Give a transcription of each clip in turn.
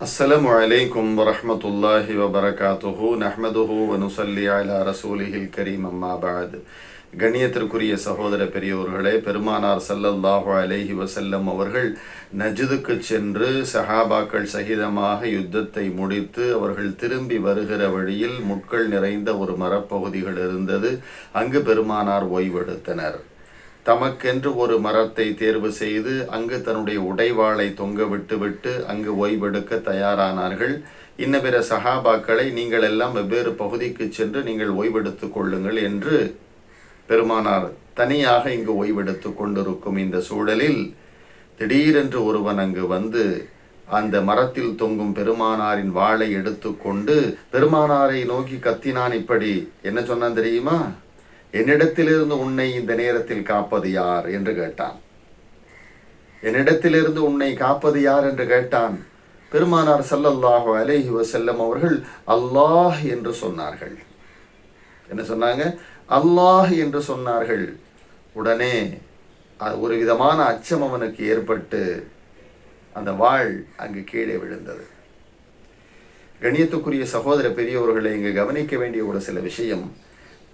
السلام عليكم ورحمة الله وبركاته نحمده ونصلي على رسوله الكريم أما بعد கண்ணியத்திற்குரிய சகோதர பெரியோர்களே பெருமானார் ஸல்லல்லாஹு அலைஹி வஸல்லம் அவர்கள் நஜ்துக்கு சென்று சஹாபாக்கள் சகிதமாக யுத்தத்தை முடித்து அவர்கள் திரும்பி வருகிற வழியில் முட்கள் நிறைந்த ஒரு மரப்பகுதிகள் இருந்தது அங்கு பெருமானார் ஓய்வெடுத்தனர் தமக்கென்று ஒரு மரத்தை தேர்வு செய்து அங்கு தன்னுடைய உடைவாளை தொங்க விட்டுவிட்டு அங்கு ஓய்வெடுக்க தயாரானார்கள். இன்ன பிற சகாபாக்களை நீங்கள் எல்லாம் வெவ்வேறு பகுதிக்கு சென்று நீங்கள் ஓய்வெடுத்துக் கொள்ளுங்கள் என்று பெருமானார் தனியாக இங்கு ஓய்வெடுத்துக் கொண்டிருக்கும் இந்த சூழலில் திடீரென்று ஒருவன் அங்கு வந்து அந்த மரத்தில் தொங்கும் பெருமானாரின் வாளை எடுத்துக்கொண்டு பெருமானாரை நோக்கி கத்தினான் இப்படி. என்ன சொன்னான் தெரியுமா? என்னிடத்திலிருந்து உன்னை இந்த நேரத்தில் காப்பது யார் என்று கேட்டான். என்னிடத்திலிருந்து உன்னை காப்பது யார் என்று கேட்டான். பெருமானார் சல்லல்லாஹு அலேஹி வசல்லம் அவர்கள் அல்லாஹ் என்று சொன்னார்கள். என்ன சொன்னாங்க? அல்லாஹ் என்று சொன்னார்கள். உடனே ஒரு விதமான அச்சம் அவனுக்கு ஏற்பட்டு அந்த வாள் அங்கு கீழே விழுந்தது. கணியத்துக்குரிய சகோதர பெரியவர்களை இங்கு கவனிக்க வேண்டிய ஒரு சில விஷயம்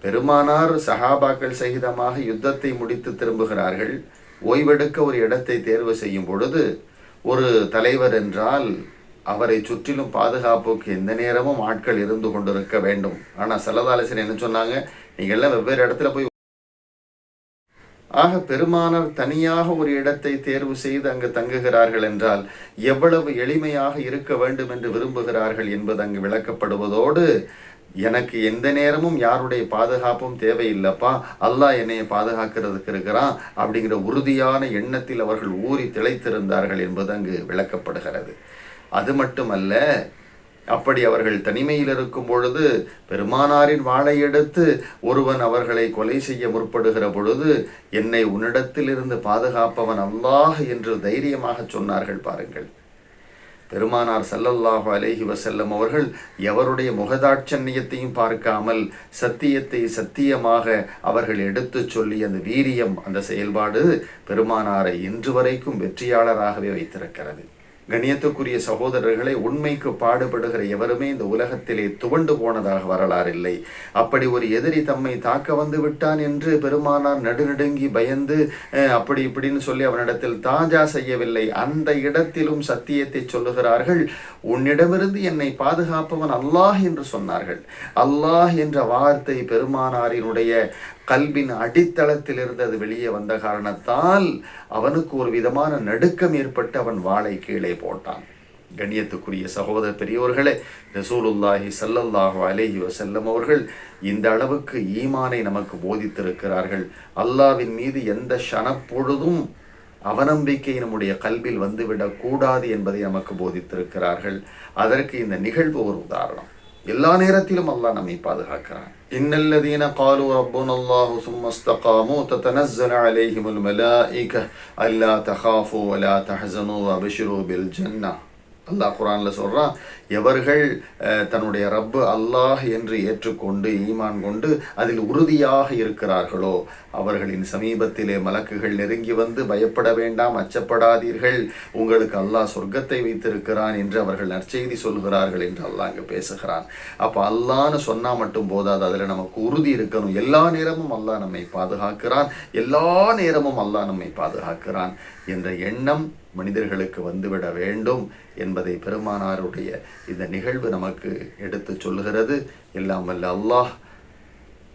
பெருமானார் சஹாபாக்கள் சகிதமாக யுத்தத்தை முடித்து திரும்புகிறார்கள். ஓய்வெடுக்க ஒரு இடத்தை தேர்வு செய்யும் பொழுது ஒரு தலைவர் என்றால் அவரை சுற்றிலும் பாதுகாப்புக்கு எந்த நேரமும் ஆட்கள் இருந்து கொண்டிருக்க வேண்டும். ஆனால் சல்லதாலசன் என்ன சொன்னாங்க? நீங்கள்லாம் வெவ்வேறு இடத்துல போய் ஆக பெருமானார் தனியாக ஒரு இடத்தை தேர்வு செய்து அங்கு தங்குகிறார்கள் என்றால் எவ்வளவு எளிமையாக இருக்க வேண்டும் என்று விரும்புகிறார்கள் என்பது அங்கு விளக்கப்படுவதோடு எனக்கு எந்த நேரமும் யாருடைய பாதுகாப்பும் தேவையில்லைப்பா. அல்லாஹ் என்னை பாதுகாக்கிறதுக்கு இருக்கிறான் அப்படிங்கிற உறுதியான எண்ணத்தில் அவர்கள் ஊறி திளைத்திருந்தார்கள் என்பது அங்கு விளக்கப்படுகிறது. அது மட்டுமல்ல அப்படி அவர்கள் தனிமையில் இருக்கும் பொழுது பெருமானாரின் வாளை எடுத்து ஒருவன் அவர்களை கொலை செய்ய முற்படுகிற பொழுது என்னை உன்னிடத்திலிருந்து பாதுகாப்பவன் அல்லாஹ் என்று தைரியமாக சொன்னார்கள் பாருங்கள். பெருமானார் சல்லல்லாஹு அலேஹி வசல்லம் அவர்கள் எவருடைய முகதாட்சண்யத்தையும் பார்க்காமல் சத்தியத்தை சத்தியமாக அவர்கள் எடுத்துச் சொல்லி அந்த வீரியம் அந்த செயல்பாடு பெருமானாரை இன்று வரைக்கும் வெற்றியாளராகவே வைத்திருக்கிறது. கணியத்துக்குரிய சகோதரர்களை உண்மைக்கு பாடுபடுகிற எவருமே இந்த உலகத்திலே துவண்டு போனதாக வரலாறு இல்லை அப்படி ஒரு எதிரி தம்மை தாக்க வந்து விட்டான் என்று பெருமானார் நடுநடுங்கி பயந்து அப்படி இப்படின்னு சொல்லி அவனிடத்தில் தாஜா செய்யவில்லை. அந்த இடத்திலும் சத்தியத்தை சொல்லுகிறார்கள். உன்னிடமிருந்து என்னை பாதுகாப்பவன் அல்லாஹ் என்று சொன்னார்கள். அல்லாஹ் என்ற வார்த்தை பெருமானாரினுடைய கல்வின் அடித்தளத்தில் இருந்து அது வெளியே வந்த காரணத்தால் அவனுக்கு ஒரு விதமான நடுக்கம் ஏற்பட்டு அவன் வாளை கீழே போட்டான். கண்ணியத்துக்குரிய சகோதர பெரியோர்களே ரசூலுல்லாஹி சல்லல்லாஹு அலேஹி வசல்லம் அவர்கள் இந்த அளவுக்கு ஈமானை நமக்கு போதித்திருக்கிறார்கள். அல்லாவின் மீது எந்த ஷனப்பொழுதும் அவநம்பிக்கை நம்முடைய கல்வியில் வந்துவிடக்கூடாது என்பதை நமக்கு போதித்திருக்கிறார்கள். அதற்கு இந்த நிகழ்வு ஒரு உதாரணம். எல்லா நேரத்திலும் அல்லாஹ் நம்மை பாதுகாக்கிறான் இன்னல்லதீன காலு ரப்போன் அல்லாஹு சும்மஸ்தகாமு தத்தனஸ்ஸல அலைஹிமுல் மலாயிக அல்லா தஹாஃபு வலா தஹ்சனு அபிஷிரு பில் ஜன்னா அல்லாஹ் குரான்ல சொல்கிறான் எவர்கள் தன்னுடைய ரப்பு அல்லாஹ் என்று ஏற்றுக்கொண்டு ஈமான் கொண்டு அதில் உறுதியாக இருக்கிறார்களோ அவர்களின் சமீபத்திலே மலக்குகள் நெருங்கி வந்து பயப்பட வேண்டாம் அச்சப்படாதீர்கள் உங்களுக்கு அல்லாஹ் சொர்க்கத்தை வைத்திருக்கிறான் என்று அவர்கள் நற்செய்தி சொல்கிறார்கள் என்று அல்லாஹ் அங்கே பேசுகிறான். அப்போ அல்லான்னு சொன்னால் மட்டும் போதாது அதில் நமக்கு உறுதி இருக்கணும். எல்லா நேரமும் அல்லாஹ் நம்மை பாதுகாக்கிறான் எல்லா நேரமும் அல்லாஹ் நம்மை பாதுகாக்கிறான் என்ற எண்ணம் மனிதர்களுக்கு வந்துவிட வேண்டும் என்பதை பெருமானாருடைய இந்த நிகழ்வு நமக்கு எடுத்து சொல்லுகிறது. எல்லாம் வல்ல அல்லாஹ்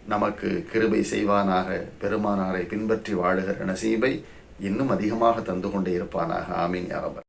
நமக்கு கிருபை செய்வானாக பெருமானாரை பின்பற்றி வாழுகிற நசீபை இன்னும் அதிகமாக தந்து கொண்டே இருப்பானாக. ஆமீன் யாரபர்